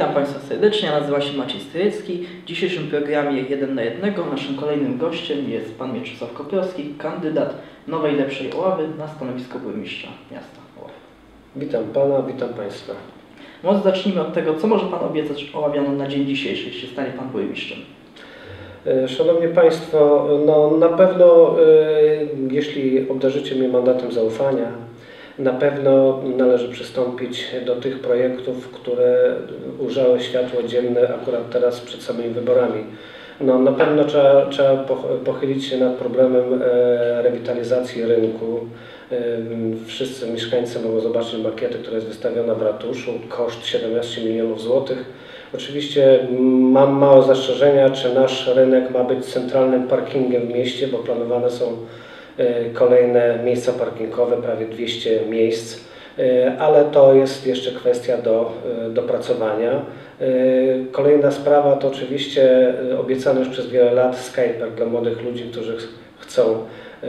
Witam Państwa serdecznie, nazywam się Maciej Strycki. W dzisiejszym programie 1 na 1 naszym kolejnym gościem jest Pan Mieczysław Kopiowski, kandydat Nowej Lepszej Oławy na stanowisko burmistrza miasta Oławy. Witam Pana, witam Państwa. Może zacznijmy od tego, co może Pan obiecać Oławianom na dzień dzisiejszy, jeśli stanie Pan burmistrzem? E, Szanowni Państwo, no na pewno e, jeśli obdarzycie mnie mandatem zaufania, na pewno należy przystąpić do tych projektów, które ujrzały światło dzienne akurat teraz przed samymi wyborami. No, na pewno trzeba, trzeba poch- pochylić się nad problemem e, rewitalizacji rynku. E, Wszyscy mieszkańcy mogą zobaczyć makietę, która jest wystawiona w ratuszu, koszt 17 milionów złotych. Oczywiście mam małe zastrzeżenia, czy nasz rynek ma być centralnym parkingiem w mieście, bo planowane są kolejne miejsca parkingowe, prawie 200 miejsc, E, ale to jest jeszcze kwestia do e, dopracowania. E, Kolejna sprawa to oczywiście e, obiecany już przez wiele lat Skyper dla młodych ludzi, którzy ch- chcą, e,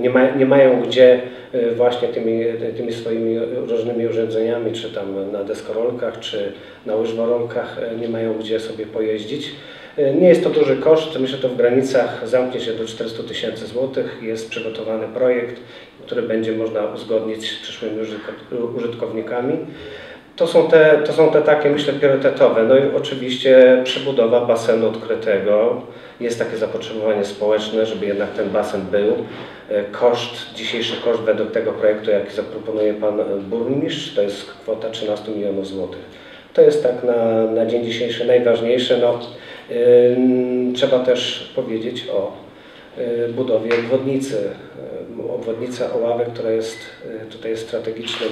nie, ma, nie mają gdzie e, właśnie tymi, tymi swoimi różnymi urządzeniami, czy tam na deskorolkach, czy na łyżworolkach, e, nie mają gdzie sobie pojeździć. E, Nie jest to duży koszt, myślę, że to w granicach zamknie się do 400 tysięcy złotych. Jest przygotowany projekt, który będzie można uzgodnić z przyszłymi użytko- użytkownikami. To są, te, to są te takie, myślę, priorytetowe. No i oczywiście przebudowa basenu odkrytego. Jest takie zapotrzebowanie społeczne, żeby jednak ten basen był. E, Koszt, dzisiejszy koszt według tego projektu, jaki zaproponuje Pan Burmistrz, to jest kwota 13 milionów złotych. To jest tak na, na dzień dzisiejszy najważniejsze. No, trzeba też powiedzieć o y, budowie obwodnicy. Obwodnica Oławy, która jest y, tutaj strategicznym,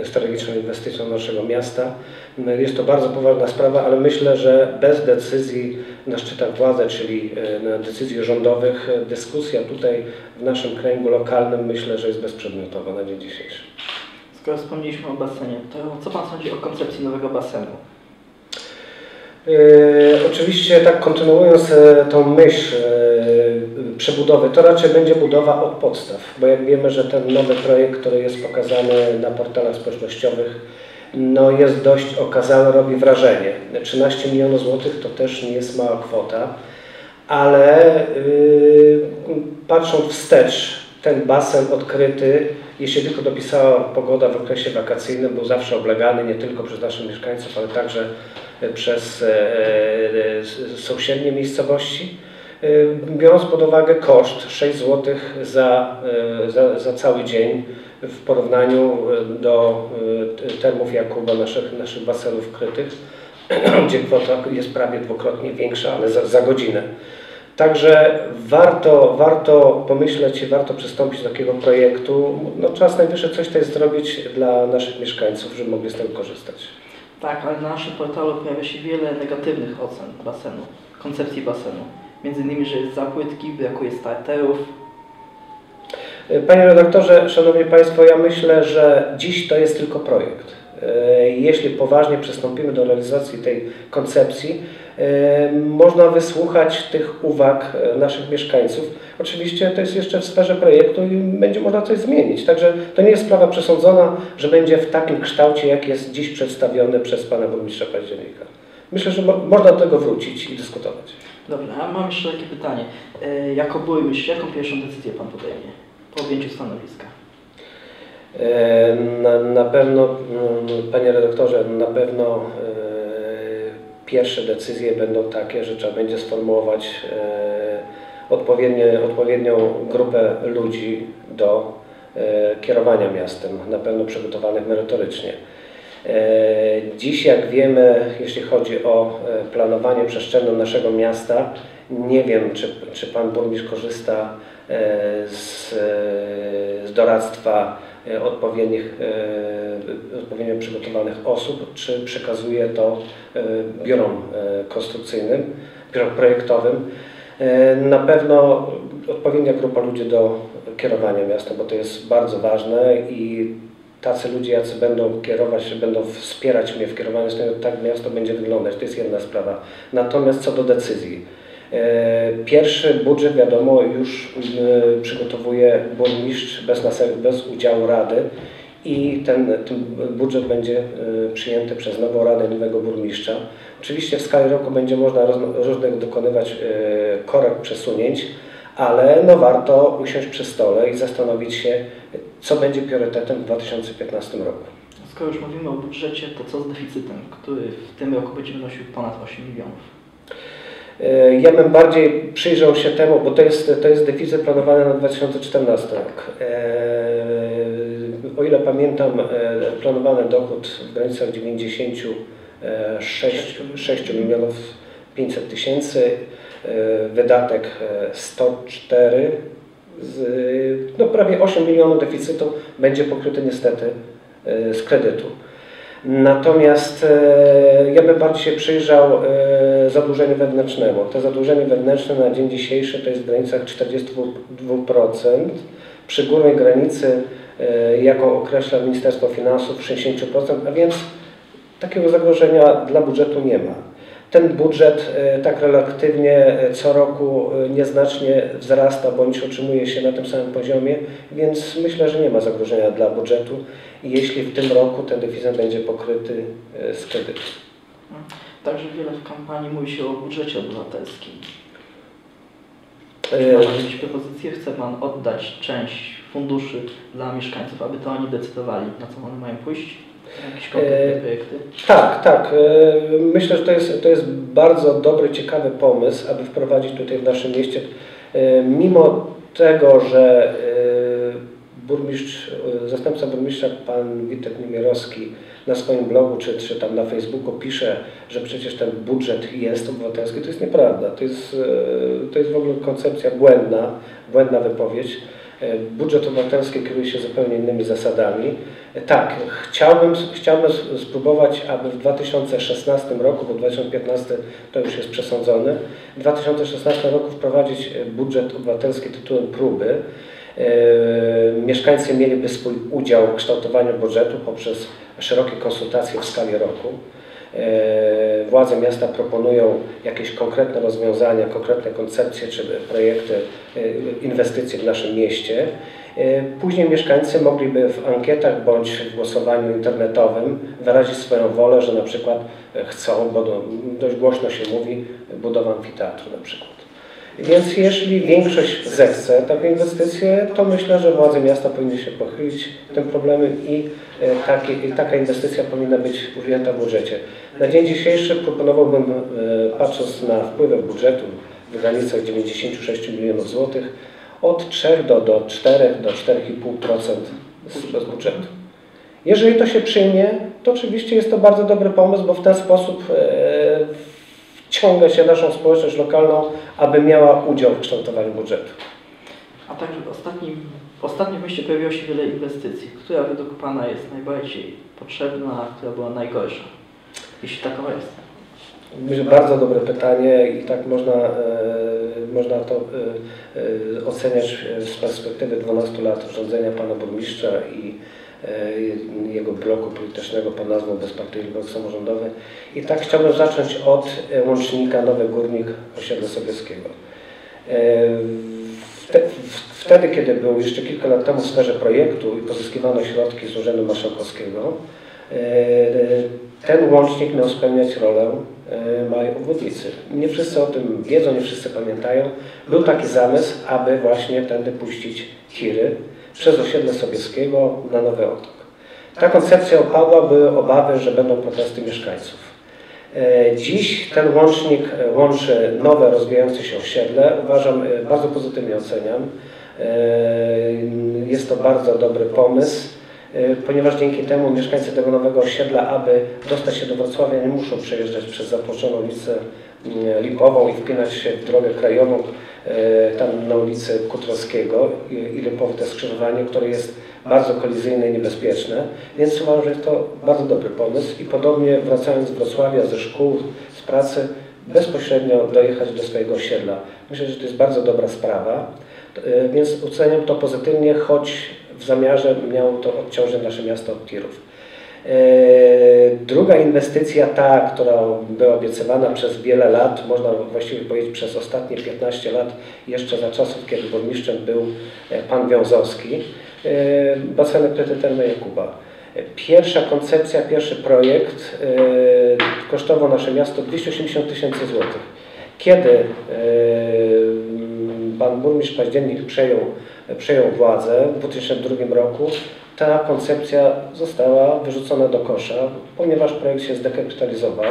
y, strategiczną inwestycją naszego miasta. Jest to bardzo poważna sprawa, ale myślę, że bez decyzji na szczytach władzy, czyli decyzji rządowych, dyskusja tutaj w naszym kręgu lokalnym myślę, że jest bezprzedmiotowa na dzień dzisiejszy. Skoro wspomnieliśmy o basenie, to co Pan sądzi o koncepcji nowego basenu? E, Oczywiście tak kontynuując e, tą myśl e, przebudowy, to raczej będzie budowa od podstaw, bo jak wiemy, że ten nowy projekt, który jest pokazany na portalach społecznościowych, no jest dość okazały, robi wrażenie. 13 milionów złotych to też nie jest mała kwota, ale yy, patrząc wstecz, ten basen odkryty, jeśli tylko dopisała pogoda w okresie wakacyjnym, był zawsze oblegany nie tylko przez naszych mieszkańców, ale także przez e, e, sąsiednie miejscowości. E, Biorąc pod uwagę koszt 6 zł za, za, za cały dzień w porównaniu do termów Jakuba, naszych, naszych basenów krytych, gdzie kwota jest prawie dwukrotnie większa, ale za, za godzinę. Także warto, warto pomyśleć i warto przystąpić do takiego projektu. No, czas najwyższy coś tutaj zrobić dla naszych mieszkańców, żeby mogli z tego korzystać. Tak, ale na naszym portalu pojawia się wiele negatywnych ocen basenu, koncepcji basenu. Między innymi, że jest za płytki, brakuje starterów. Panie redaktorze, Szanowni Państwo, ja myślę, że dziś to jest tylko projekt. E, Jeśli poważnie przystąpimy do realizacji tej koncepcji, e, można wysłuchać tych uwag e, naszych mieszkańców. Oczywiście to jest jeszcze w sferze projektu i będzie można coś zmienić. Także to nie jest sprawa przesądzona, że będzie w takim kształcie, jak jest dziś przedstawiony przez Pana Burmistrza Października. Myślę, że mo- można do tego wrócić i dyskutować. Dobrze, a mam jeszcze takie pytanie. E, Jako burmistrz, jaką pierwszą decyzję Pan podejmie po objęciu stanowiska? E, Na, na pewno, mm, panie redaktorze, na pewno pierwsze decyzje będą takie, że trzeba będzie sformułować e, odpowiednią grupę ludzi do e, kierowania miastem, na pewno przygotowanych merytorycznie. E, Dziś, jak wiemy, jeśli chodzi o planowanie przestrzenne naszego miasta, nie wiem, czy, czy Pan Burmistrz korzysta z, z doradztwa odpowiednich, e, odpowiednio przygotowanych osób, czy przekazuje to e, biurom e, konstrukcyjnym, biurom projektowym. E, Na pewno odpowiednia grupa ludzi do kierowania miastem, bo to jest bardzo ważne i tacy ludzie, jacy będą kierować, będą wspierać mnie w kierowaniu tak miasto będzie wyglądać. To jest jedna sprawa. Natomiast co do decyzji. E, Pierwszy budżet, wiadomo, już e, przygotowuje burmistrz bez, nas- bez udziału Rady i ten, ten budżet będzie e, przyjęty przez nową Radę Nowego Burmistrza. Oczywiście w skali roku będzie można różnych dokonywać korekt, przesunięć, ale no warto usiąść przy stole i zastanowić się, co będzie priorytetem w 2015 roku. Skoro już mówimy o budżecie, to co z deficytem, który w tym roku będzie wynosił ponad 8 milionów? E, Ja bym bardziej przyjrzał się temu, bo to jest, to jest deficyt planowany na 2014 rok. E, O ile pamiętam, e, planowany dochód w granicach 96 6 milionów 500 tysięcy, wydatek e, 104, z, no prawie 8 milionów deficytu będzie pokryty niestety z kredytu. Natomiast e, ja bym bardziej się przyjrzał e, zadłużeniu wewnętrznemu. To zadłużenie wewnętrzne na dzień dzisiejszy to jest w granicach 42%. Przy górnej granicy, e, jaką określa Ministerstwo Finansów, 60%, a więc takiego zagrożenia dla budżetu nie ma. Ten budżet e, tak relatywnie e, co roku e, nieznacznie wzrasta bądź utrzymuje się na tym samym poziomie, więc myślę, że nie ma zagrożenia dla budżetu, jeśli w tym roku ten deficyt będzie pokryty z kredytu. Także wiele w kampanii mówi się o budżecie obywatelskim. Czy ma Pan jakieś propozycje? Chce Pan oddać część funduszy dla mieszkańców, aby to oni decydowali, na co one mają pójść? Jakieś konkretne projekty? Tak, tak. E, Myślę, że to jest, to jest bardzo dobry, ciekawy pomysł, aby wprowadzić tutaj w naszym mieście. E, Mimo tego, że e, burmistrz, zastępca burmistrza, pan Witek Nimierowski na swoim blogu czy, czy tam na Facebooku pisze, że przecież ten budżet jest obywatelski, to jest nieprawda. To jest, to jest w ogóle koncepcja błędna, błędna wypowiedź. E, Budżet obywatelski kieruje się zupełnie innymi zasadami. E, Tak, chciałbym, chciałbym spróbować, aby w 2016 roku, bo 2015 to już jest przesądzone, w 2016 roku wprowadzić e, budżet obywatelski tytułem próby. Mieszkańcy mieliby swój udział w kształtowaniu budżetu poprzez szerokie konsultacje w skali roku. E, Władze miasta proponują jakieś konkretne rozwiązania, konkretne koncepcje czy projekty e, inwestycji w naszym mieście. E, Później mieszkańcy mogliby w ankietach bądź w głosowaniu internetowym wyrazić swoją wolę, że na przykład chcą, bo do, dość głośno się mówi, budowę amfiteatru na przykład. Więc jeśli większość zechce taką inwestycję, to myślę, że władze miasta powinny się pochylić tym problemem i e, takie, i taka inwestycja powinna być ujęta w budżecie. Na dzień dzisiejszy proponowałbym, e, patrząc na wpływy budżetu w granicach 96 milionów złotych, od 3 do, do 4 do 4,5% z, z budżetu. Jeżeli to się przyjmie, to oczywiście jest to bardzo dobry pomysł, bo w ten sposób e, wciąga się naszą społeczność lokalną, aby miała udział w kształtowaniu budżetu. A także w ostatnim, w mieście pojawiło się wiele inwestycji. Która według Pana jest najbardziej potrzebna, a która była najgorsza? Jeśli takowa jest. Myślę, bardzo dobre pytanie i tak można, e, można to e, e, oceniać z perspektywy 12 lat rządzenia pana burmistrza i jego bloku politycznego pod nazwą Bezpartyjny Blok Samorządowy. I tak chciałbym zacząć od e, łącznika Nowy Górnik osiedla Sobieskiego. E, Wtedy, kiedy był jeszcze kilka lat temu w sferze projektu i pozyskiwano środki z Urzędu Marszałkowskiego, e, ten łącznik miał spełniać rolę e, małej obwodnicy. Nie wszyscy o tym wiedzą, nie wszyscy pamiętają. Był taki zamysł, aby właśnie tędy puścić tiry przez osiedle Sobieskiego na Nowy Otok. Ta koncepcja opadła, były obawy, że będą protesty mieszkańców. E, Dziś ten łącznik e, łączy nowe, rozwijające się osiedle. Uważam, e, bardzo pozytywnie oceniam. Jest to bardzo dobry pomysł, ponieważ dzięki temu mieszkańcy tego nowego osiedla, aby dostać się do Wrocławia, nie muszą przejeżdżać przez zapłoszoną ulicę mm, Lipową i wpinać się w drogę krajową, tam na ulicy Kutrowskiego i to skrzyżowanie, które jest bardzo kolizyjne i niebezpieczne, więc uważam, że jest to bardzo dobry pomysł i podobnie wracając z Wrocławia, ze szkół, z pracy, bezpośrednio dojechać do swojego osiedla. Myślę, że to jest bardzo dobra sprawa, e, więc oceniam to pozytywnie, choć w zamiarze miało to odciążyć nasze miasto od tirów. E, Druga inwestycja, ta, która była obiecywana przez wiele lat, można właściwie powiedzieć przez ostatnie 15 lat, jeszcze za czasów, kiedy burmistrzem był e, pan Wiązowski, e, baseny Kryty Termy Jakuba. Pierwsza koncepcja, pierwszy projekt e, kosztował nasze miasto 280 tysięcy złotych. Kiedy pan burmistrz Październik przejął, przejął władzę w 2002 roku, ta koncepcja została wyrzucona do kosza, ponieważ projekt się zdekapitalizował.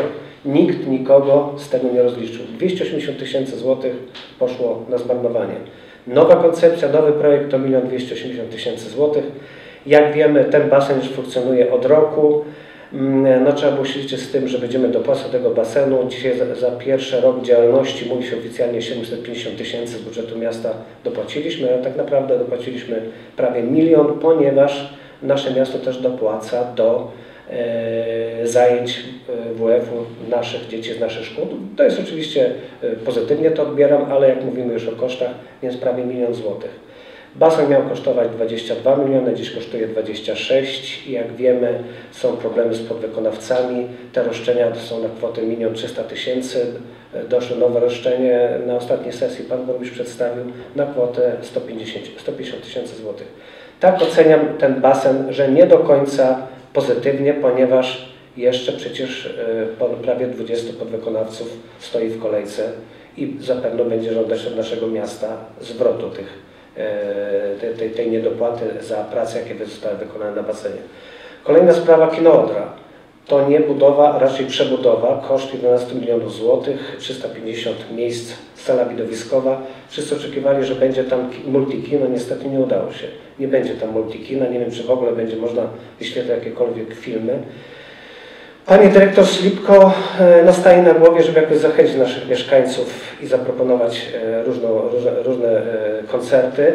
Nikt nikogo z tego nie rozliczył. 280 tysięcy złotych poszło na zmarnowanie. Nowa koncepcja, nowy projekt to 1 280 tysięcy złotych. Jak wiemy, ten basen już funkcjonuje od roku. Mm, No, trzeba było się liczyć z tym, że będziemy dopłacać do tego basenu. Dzisiaj za, za pierwszy rok działalności mówi się oficjalnie 750 tysięcy z budżetu miasta dopłaciliśmy, ale tak naprawdę dopłaciliśmy prawie milion, ponieważ nasze miasto też dopłaca do e, zajęć e, WF-u naszych dzieci z naszych szkół. To jest oczywiście e, pozytywnie to odbieram, ale jak mówimy już o kosztach, więc prawie milion złotych. Basen miał kosztować 22 miliony, dziś kosztuje 26 i jak wiemy są problemy z podwykonawcami. Te roszczenia to są na kwotę 1 300 tysięcy. Doszło nowe roszczenie na ostatniej sesji Pan Burmistrz przedstawił na kwotę 150 150 tysięcy złotych. Tak oceniam ten basen, że nie do końca pozytywnie, ponieważ jeszcze przecież e, prawie 20 podwykonawców stoi w kolejce i zapewne będzie żądać od naszego miasta zwrotu tych, tej, tej, tej niedopłaty za pracę, jakie zostały wykonane na basenie. Kolejna sprawa Kinoodra. To nie budowa, raczej przebudowa, koszt 11 milionów złotych, 350 miejsc, sala widowiskowa. Wszyscy oczekiwali, że będzie tam ki- multikino, niestety nie udało się. Nie będzie tam multikina, nie wiem czy w ogóle będzie można wyświetlać jakiekolwiek filmy. Pani dyrektor Slipko e, no, staje na głowie, żeby jakoś zachęcić naszych mieszkańców i zaproponować e, różne, różne e, koncerty.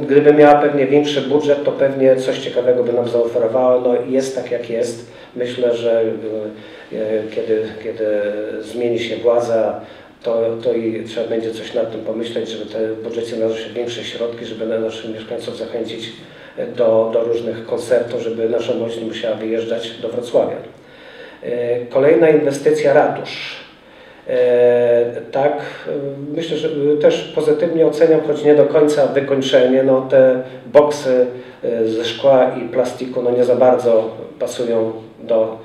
Gdyby miała pewnie większy budżet, to pewnie coś ciekawego by nam zaoferowała. No jest tak jak jest. Myślę, że kiedy, kiedy zmieni się władza, to, to i trzeba będzie coś nad tym pomyśleć, żeby te budżecie znalazły się większe środki, żeby na naszych mieszkańców zachęcić do, do różnych koncertów, żeby nasza młodzież nie musiała wyjeżdżać do Wrocławia. E, Kolejna inwestycja ratusz. E, Tak, e, myślę, że też pozytywnie oceniam, choć nie do końca wykończenie. No, te boksy ze szkła i plastiku no, nie za bardzo pasują do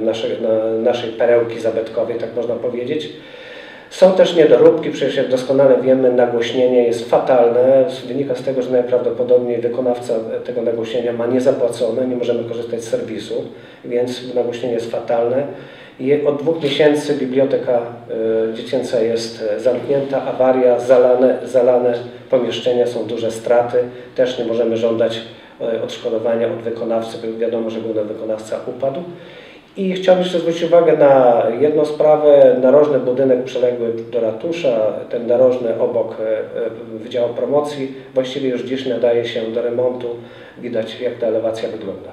naszej, na, naszej perełki zabytkowej, tak można powiedzieć. Są też niedoróbki, przecież jak doskonale wiemy, nagłośnienie jest fatalne. Wynika z tego, że najprawdopodobniej wykonawca tego nagłośnienia ma niezapłacone, nie możemy korzystać z serwisu, więc nagłośnienie jest fatalne. I od dwóch miesięcy biblioteka y, dziecięca jest e, zamknięta, awaria, zalane, zalane pomieszczenia, są duże straty. Też nie możemy żądać e, odszkodowania od wykonawcy, bo wiadomo, że główny wykonawca upadł. I chciałbym jeszcze zwrócić uwagę na jedną sprawę. Narożny budynek przyległy do ratusza, ten narożny obok e, e, Wydziału Promocji, właściwie już dziś nadaje się do remontu. Widać jak ta elewacja wygląda.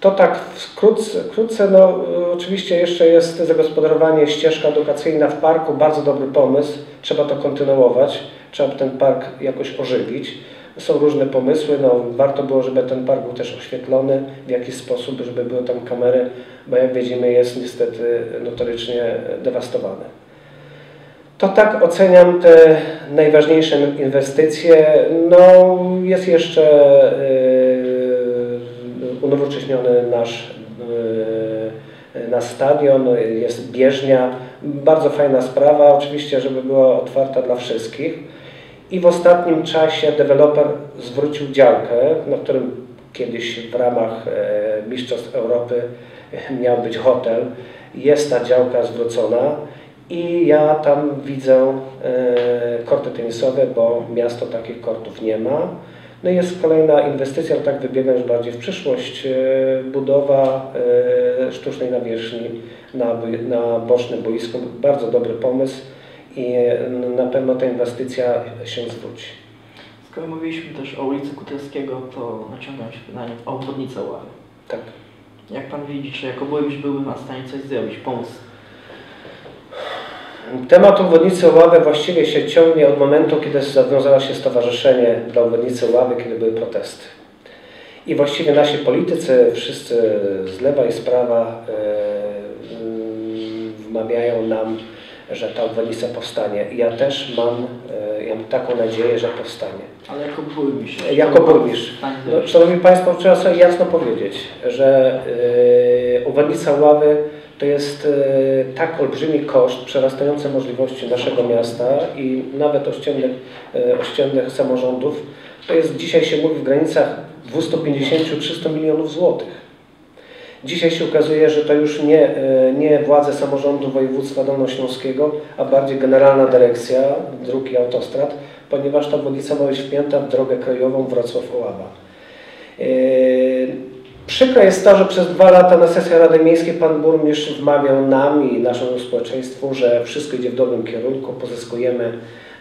To tak wkrótce, wkrótce no, oczywiście jeszcze jest zagospodarowanie ścieżka edukacyjna w parku, bardzo dobry pomysł, trzeba to kontynuować, trzeba ten park jakoś ożywić. Są różne pomysły, no, warto było, żeby ten park był też oświetlony w jakiś sposób, żeby były tam kamery, bo jak widzimy jest niestety notorycznie dewastowany. To tak oceniam te najważniejsze inwestycje. No, jest jeszcze yy, unowocześniony nasz, yy, nasz stadion, jest bieżnia. Bardzo fajna sprawa, oczywiście, żeby była otwarta dla wszystkich. I w ostatnim czasie deweloper zwrócił działkę, na którym kiedyś w ramach e, Mistrzostw Europy e, miał być hotel. Jest ta działka zwrócona i ja tam widzę e, korty tenisowe, bo miasto takich kortów nie ma. No i jest kolejna inwestycja, ale tak wybiegam już bardziej w przyszłość, budowa sztucznej nawierzchni na, na bocznym boisku. Bardzo dobry pomysł i e, na pewno ta inwestycja się zwróci. Skoro mówiliśmy też o ulicy Kutelskiego, to naciągam się pytanie o obwodnicę Ławy. Tak. Jak pan widzi, czy jako burmistrz byłby pan w stanie coś zrobić, pomóc? Temat obwodnicy Ławy właściwie się ciągnie od momentu, kiedy zawiązało się stowarzyszenie dla obwodnicy Ławy, kiedy były protesty. I właściwie nasi politycy, wszyscy z lewa i z prawa, mm, wmawiają nam że ta obwodnica powstanie. Ja też mam, e, ja mam taką nadzieję, że powstanie. Ale jako burmistrz. Jako burmistrz. No? Szanowni Państwo, trzeba sobie jasno powiedzieć, że yy, obwodnica Ławy to jest yy, tak olbrzymi koszt, przerastający możliwości naszego miasta i nawet ościennych, yy, ościennych samorządów. To jest dzisiaj się mówi w granicach 250-300 milionów złotych. Dzisiaj się okazuje, że to już nie, yy, nie władze samorządu województwa dolnośląskiego, a bardziej Generalna Dyrekcja Dróg i Autostrad, ponieważ ta obwodnica ma być wpięta w drogę krajową Wrocław-Oława. Yy, Przykre jest to, że przez dwa lata na sesji Rady Miejskiej Pan Burmistrz wmawiał nam i naszemu społeczeństwu, że wszystko idzie w dobrym kierunku, pozyskujemy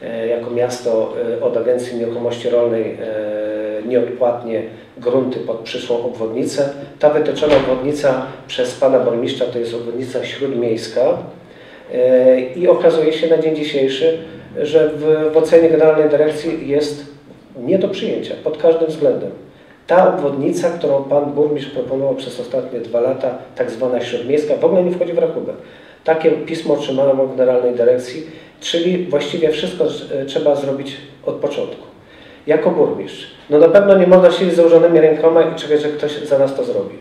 e, jako miasto e, od Agencji Nieruchomości Rolnej e, nieodpłatnie grunty pod przyszłą obwodnicę. Ta wytyczona obwodnica przez Pana Burmistrza to jest obwodnica śródmiejska E, i okazuje się na dzień dzisiejszy, że w, w ocenie Generalnej Dyrekcji jest nie do przyjęcia pod każdym względem. Ta obwodnica, którą Pan Burmistrz proponował przez ostatnie dwa lata, tak zwana śródmiejska, w ogóle nie wchodzi w rachubę. Takie pismo otrzymałem od Generalnej Dyrekcji, czyli właściwie wszystko e, trzeba zrobić od początku. Jako burmistrz. No na pewno nie można siedzieć z założonymi rękoma i czekać, że ktoś za nas to zrobi.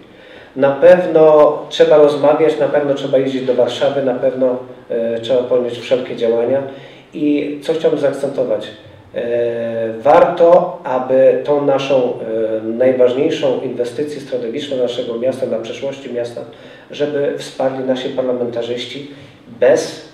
Na pewno trzeba rozmawiać, na pewno trzeba jeździć do Warszawy, na pewno e, trzeba podjąć wszelkie działania. I co chciałbym zaakcentować? E, warto, aby tą naszą e, najważniejszą inwestycję strategiczną naszego miasta, na przyszłości miasta, żeby wsparli nasi parlamentarzyści bez,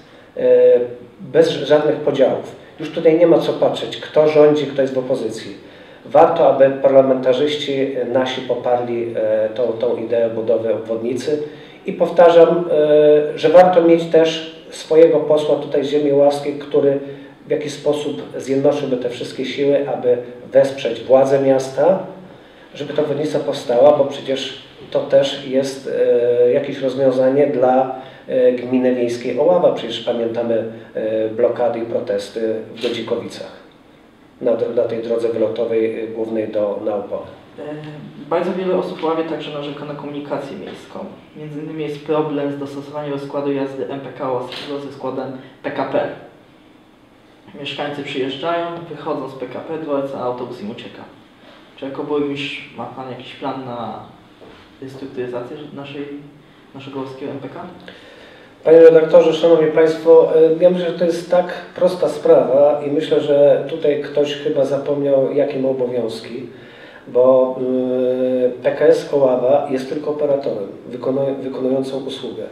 bez żadnych podziałów. Już tutaj nie ma co patrzeć, kto rządzi, kto jest w opozycji. Warto, aby parlamentarzyści nasi poparli e, tą, tą ideę budowy obwodnicy i powtarzam, e, że warto mieć też swojego posła tutaj z ziemi łaskiej, który w jakiś sposób zjednoczyłby te wszystkie siły, aby wesprzeć władze miasta, żeby ta obwodnica powstała, bo przecież to też jest e, jakieś rozwiązanie dla gminy wiejskiej Oława. Przecież pamiętamy e, blokady i protesty w Godzikowicach na, na tej drodze wylotowej e, głównej do na Opole. E, Bardzo wiele osób w Ławie także narzeka na komunikację miejską. Między innymi jest problem z dostosowaniem rozkładu jazdy MPK Łaskiego ze składem PKP. Mieszkańcy przyjeżdżają, wychodzą z PKP dworca, a autobus im ucieka. Czy jako burmistrz ma Pan jakiś plan na restrukturyzację naszej, naszego łaskiego MPK? Panie redaktorze, Szanowni Państwo, e, ja myślę, że to jest tak prosta sprawa i myślę, że tutaj ktoś chyba zapomniał, jakie ma obowiązki, bo y, PKS Oława jest tylko operatorem wykonuj, wykonującą usługę.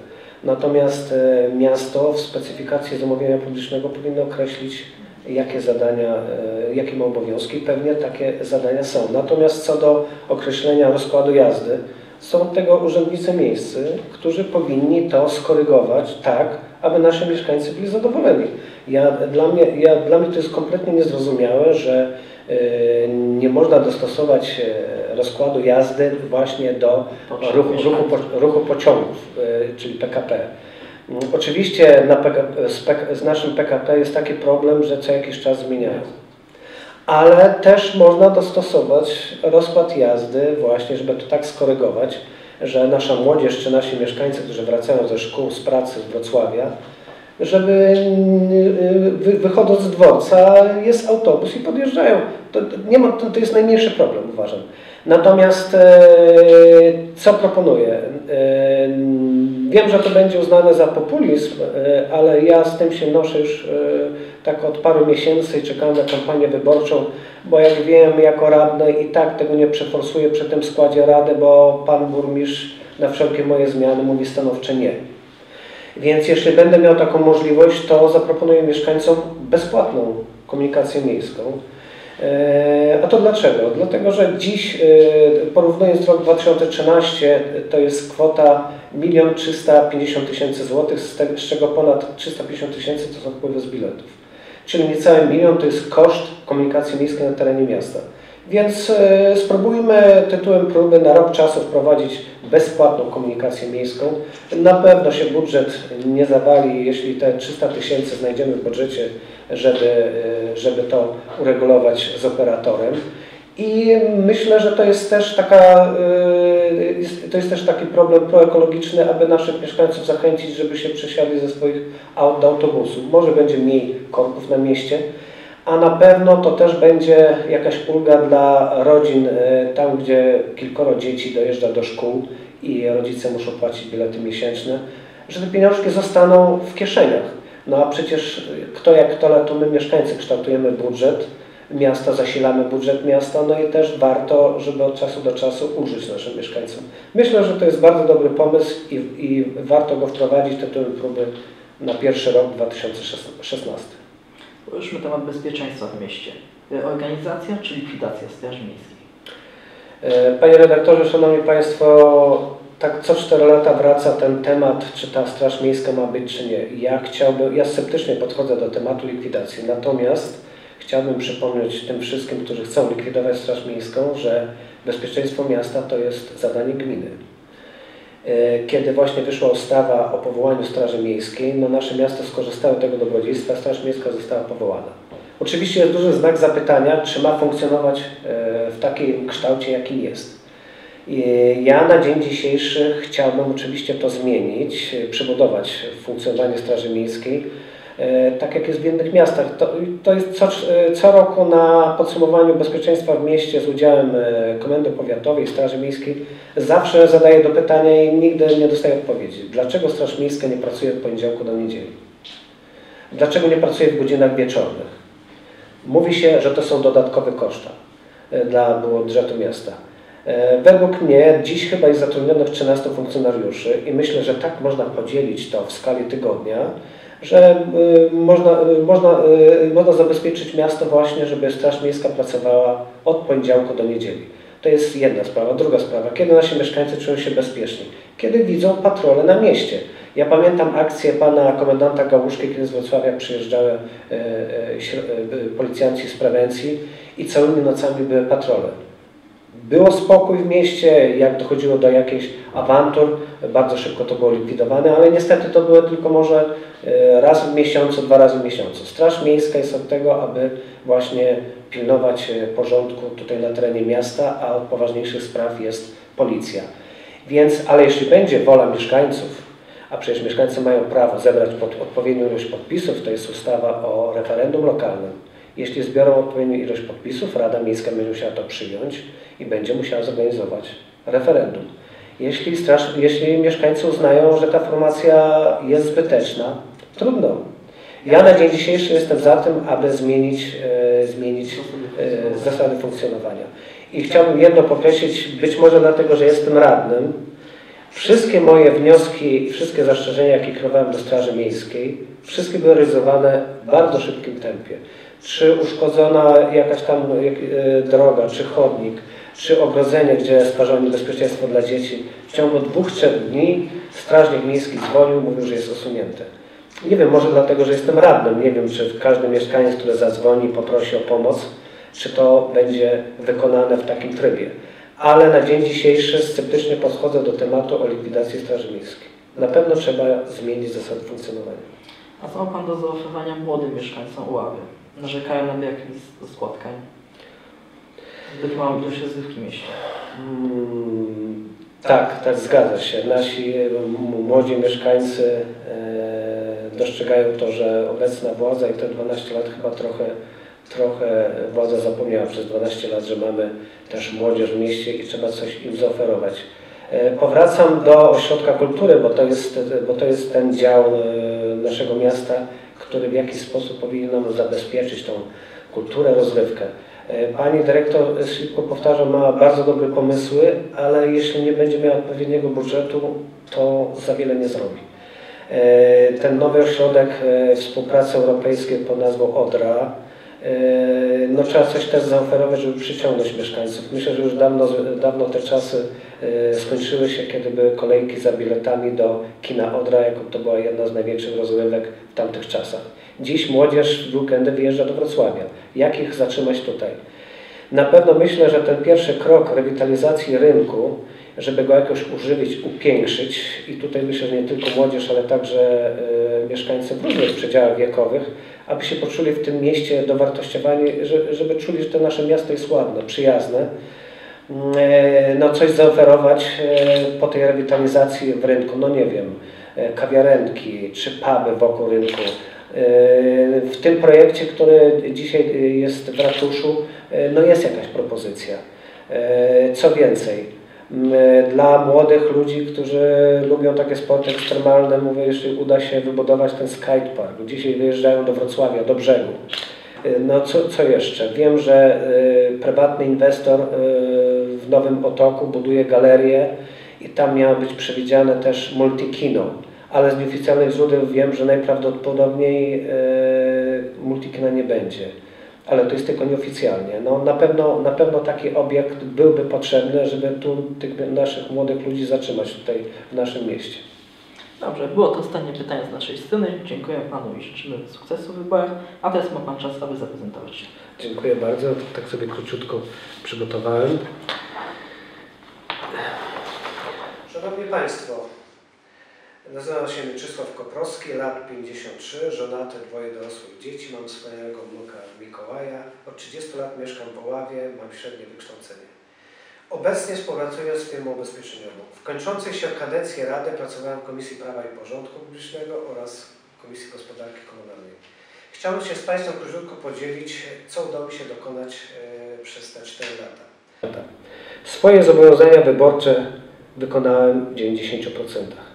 Natomiast e, miasto w specyfikacji zamówienia publicznego powinno określić, jakie zadania, e, jakie ma obowiązki. Pewnie takie zadania są. Natomiast co do określenia rozkładu jazdy, są tego urzędnicy miejscy, którzy powinni to skorygować tak, aby nasi mieszkańcy byli zadowoleni. Ja, dla, mnie, ja, dla mnie to jest kompletnie niezrozumiałe, że e, nie można dostosować e, rozkładu jazdy właśnie do Potrzeb ruchu, ruchu, ruchu pociągów, e, czyli PKP. Oczywiście PKP, z, PK, z naszym PKP jest taki problem, że co jakiś czas zmieniają. Ale też można dostosować rozkład jazdy właśnie, żeby to tak skorygować, że nasza młodzież czy nasi mieszkańcy, którzy wracają ze szkół, z pracy z Wrocławia, żeby y, wy, wychodząc z dworca jest autobus i podjeżdżają. To, nie ma, to, to jest najmniejszy problem, uważam. Natomiast e, co proponuję? E, wiem, że to będzie uznane za populizm, e, ale ja z tym się noszę już tak od paru miesięcy i czekam na kampanię wyborczą, bo jak wiem, jako radny i tak tego nie przeforsuję przy tym składzie rady, bo pan burmistrz na wszelkie moje zmiany mówi stanowcze nie. Więc jeśli będę miał taką możliwość, to zaproponuję mieszkańcom bezpłatną komunikację miejską. E, A to dlaczego? Dlatego, że dziś e, porównując rok 2013 to jest kwota 1 350 tysięcy złotych, z czego ponad 350 tysięcy to są wpływy z biletów. Czyli niecały milion to jest koszt komunikacji miejskiej na terenie miasta. Więc e, spróbujmy tytułem próby na rok czasu wprowadzić bezpłatną komunikację miejską. Na pewno się budżet nie zawali, jeśli te 300 tysięcy znajdziemy w budżecie, żeby, e, żeby to uregulować z operatorem. I myślę, że to jest też taka, jest- to jest też taki problem proekologiczny, aby naszych mieszkańców zachęcić, żeby się przesiadli ze swoich aut do autobusów. Może będzie mniej korków na mieście, a na pewno to też będzie jakaś ulga dla rodzin y, tam, gdzie kilkoro dzieci dojeżdża do szkół i rodzice muszą płacić bilety miesięczne, że te pieniążki zostaną w kieszeniach. No a przecież kto jak kto, ale to my mieszkańcy kształtujemy budżet miasta, zasilamy budżet miasta, no i też warto, żeby od czasu do czasu ulżyć naszym mieszkańcom. Myślę, że to jest bardzo dobry pomysł i, i warto go wprowadzić tytułem próby na pierwszy rok 2016. Poruszmy temat bezpieczeństwa w mieście. E, Organizacja czy likwidacja Straży Miejskiej? E, Panie redaktorze, Szanowni Państwo, tak co 4 lata wraca ten temat, czy ta Straż Miejska ma być, czy nie. Ja chciałbym, ja sceptycznie podchodzę do tematu likwidacji, natomiast chciałbym przypomnieć tym wszystkim, którzy chcą likwidować Straż Miejską, że bezpieczeństwo miasta to jest zadanie gminy. E, Kiedy właśnie wyszła ustawa o powołaniu Straży Miejskiej, no nasze miasto skorzystało z tego dobrodziejstwa, Straż Miejska została powołana. Oczywiście jest duży znak zapytania, czy ma funkcjonować e, w takim kształcie, jakim jest. Ja na dzień dzisiejszy chciałbym oczywiście to zmienić, e, przybudować funkcjonowanie Straży Miejskiej, e, tak jak jest w innych miastach. To, to jest co, e, co roku na podsumowaniu bezpieczeństwa w mieście z udziałem Komendy Powiatowej, Straży Miejskiej. Zawsze zadaję do pytania i nigdy nie dostaję odpowiedzi. Dlaczego Straż Miejska nie pracuje od poniedziałku do niedzieli? Dlaczego nie pracuje w godzinach wieczornych? Mówi się, że to są dodatkowe koszta dla budżetu miasta. E, Według mnie dziś chyba jest zatrudnionych 13 funkcjonariuszy i myślę, że tak można podzielić to w skali tygodnia, że y, można, y, można, można zabezpieczyć miasto właśnie, żeby Straż Miejska pracowała od poniedziałku do niedzieli. To jest jedna sprawa. Druga sprawa, kiedy nasi mieszkańcy czują się bezpieczni? Kiedy widzą patrole na mieście. Ja pamiętam akcję pana komendanta Gałuszki, kiedy z Wrocławia przyjeżdżały e, e, e, policjanci z prewencji i całymi nocami były patrole. Było spokój w mieście, jak dochodziło do jakichś awantur, bardzo szybko to było likwidowane, ale niestety to było tylko może e, raz w miesiącu, dwa razy w miesiącu. Straż Miejska jest od tego, aby właśnie pilnować e, porządku tutaj na terenie miasta, a od poważniejszych spraw jest policja. Więc, ale jeśli będzie wola mieszkańców, a przecież mieszkańcy mają prawo zebrać pod odpowiednią ilość podpisów, to jest ustawa o referendum lokalnym. Jeśli zbiorą odpowiednią ilość podpisów, Rada Miejska będzie musiała to przyjąć i będzie musiała zorganizować referendum. Jeśli, straż, jeśli mieszkańcy uznają, że ta formacja jest zbyteczna, trudno. Ja na dzień dzisiejszy jestem za tym, aby zmienić, e, zmienić e, zasady funkcjonowania. I chciałbym jedno podkreślić, być może dlatego, że jestem radnym, Wszystkie moje wnioski wszystkie zastrzeżenia, jakie kierowałem do Straży Miejskiej, wszystkie były realizowane w bardzo szybkim tempie. Czy uszkodzona jakaś tam e, droga, czy chodnik, czy ogrodzenie, gdzie stwarzało niebezpieczeństwo dla dzieci. W ciągu dwóch, trzech dni strażnik miejski dzwonił, mówił, że jest usunięte. Nie wiem, może dlatego, że jestem radnym. Nie wiem, czy każdy mieszkaniec, który zadzwoni, poprosi o pomoc, czy to będzie wykonane w takim trybie ale na dzień dzisiejszy sceptycznie podchodzę do tematu o likwidacji Straży Miejskiej. Na pewno trzeba zmienić zasady funkcjonowania. A co ma Pan do zaoferowania młodym mieszkańcom Uławy? Narzekają na brak miejsc do spotkań. Zbyt małą ilość rozrywki mieście. Mm, tak, tak, zgadza się. Nasi młodzi mieszkańcy e, dostrzegają to, że obecna władza i te 12 lat chyba trochę, trochę władza zapomniała przez 12 lat, że mamy też młodzież w mieście i trzeba coś im zaoferować. E, Powracam do ośrodka kultury, bo to jest, bo to jest ten dział e, naszego miasta, który w jakiś sposób powinien nam zabezpieczyć tą kulturę, rozrywkę. E, Pani dyrektor Slipko, powtarzam, ma bardzo dobre pomysły, ale jeśli nie będzie miała odpowiedniego budżetu, to za wiele nie zrobi. E, Ten nowy ośrodek e, współpracy europejskiej pod nazwą ODRA, no trzeba coś też zaoferować, żeby przyciągnąć mieszkańców. Myślę, że już dawno, dawno te czasy e, skończyły się, kiedy były kolejki za biletami do kina Odra, jako to była jedna z największych rozrywek w tamtych czasach. Dziś młodzież w weekendy wyjeżdża do Wrocławia. Jak ich zatrzymać tutaj? Na pewno myślę, że ten pierwszy krok rewitalizacji rynku, żeby go jakoś używić, upiększyć i tutaj myślę, że nie tylko młodzież, ale także y, mieszkańcy w różnych przedziałach wiekowych, aby się poczuli w tym mieście dowartościowani, że, żeby czuli, że to nasze miasto jest ładne, przyjazne. E, no coś zaoferować e, po tej rewitalizacji w rynku, no nie wiem, e, kawiarenki czy puby wokół rynku. W tym projekcie, który dzisiaj jest w ratuszu, no jest jakaś propozycja. Co więcej, dla młodych ludzi, którzy lubią takie sporty ekstremalne, mówię, jeśli uda się wybudować ten skatepark, dzisiaj wyjeżdżają do Wrocławia, do brzegu. E, No co, co jeszcze? Wiem, że e, prywatny inwestor e, w Nowym Otoku buduje galerię i tam miało być przewidziane też multikino, ale z nieoficjalnych źródeł wiem, że najprawdopodobniej e, multikina nie będzie. Ale to jest tylko nieoficjalnie. No, na, pewno, na pewno taki obiekt byłby potrzebny, żeby tu tych naszych młodych ludzi zatrzymać tutaj w naszym mieście. Dobrze, było to ostatnie pytanie z naszej strony. Dziękuję Panu i życzymy sukcesu w wyborach. A teraz ma Pan czas, aby zaprezentować się. Dziękuję bardzo. Tak sobie króciutko przygotowałem. Szanowni Państwo, nazywam się Mieczysław Koprowski, lat 53, żonaty, dwoje dorosłych dzieci, mam swojego wnuka Mikołaja. Od 30 lat mieszkam w Oławie, mam średnie wykształcenie. Obecnie współpracuję z firmą ubezpieczeniową. W kończącej się kadencji Rady pracowałem w Komisji Prawa i Porządku Publicznego oraz Komisji Gospodarki Komunalnej. Chciałbym się z Państwem króciutko podzielić, co udało mi się dokonać e, przez te 4 lata. Swoje zobowiązania wyborcze wykonałem w 90%.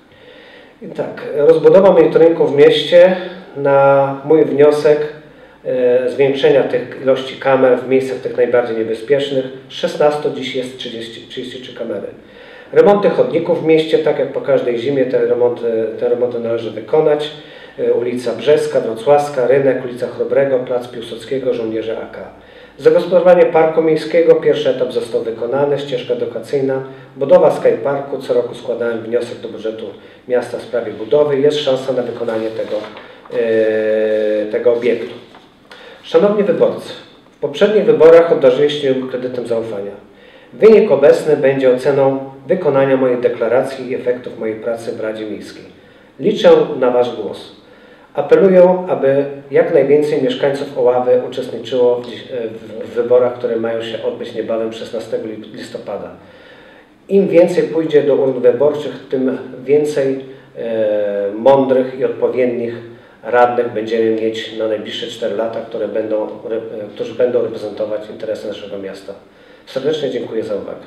I tak, rozbudowa monitoringu w mieście na mój wniosek e, zwiększenia tych ilości kamer w miejscach tych najbardziej niebezpiecznych. Z 16 dziś jest 30, 33 kamery. Remonty chodników w mieście, tak jak po każdej zimie te remonty, te remonty należy wykonać. E, Ulica Brzeska, Wrocławska, Rynek, ulica Chrobrego, Plac Piłsudskiego, Żołnierze AK. Zagospodarowanie parku miejskiego, pierwszy etap został wykonany, ścieżka edukacyjna, budowa Skyparku, co roku składałem wniosek do budżetu miasta w sprawie budowy, jest szansa na wykonanie tego, e, tego obiektu. Szanowni wyborcy, w poprzednich wyborach obdarzyliście mnie kredytem zaufania. Wynik obecny będzie oceną wykonania mojej deklaracji i efektów mojej pracy w Radzie Miejskiej. Liczę na Wasz głos. Apeluję, aby jak najwięcej mieszkańców Oławy uczestniczyło w, w, wyborach, które mają się odbyć niebawem 16 li- listopada. Im więcej pójdzie do urn wyborczych, tym więcej e, mądrych i odpowiednich radnych będziemy mieć na najbliższe 4 lata, które będą, e, którzy będą reprezentować interesy naszego miasta. Serdecznie dziękuję za uwagę.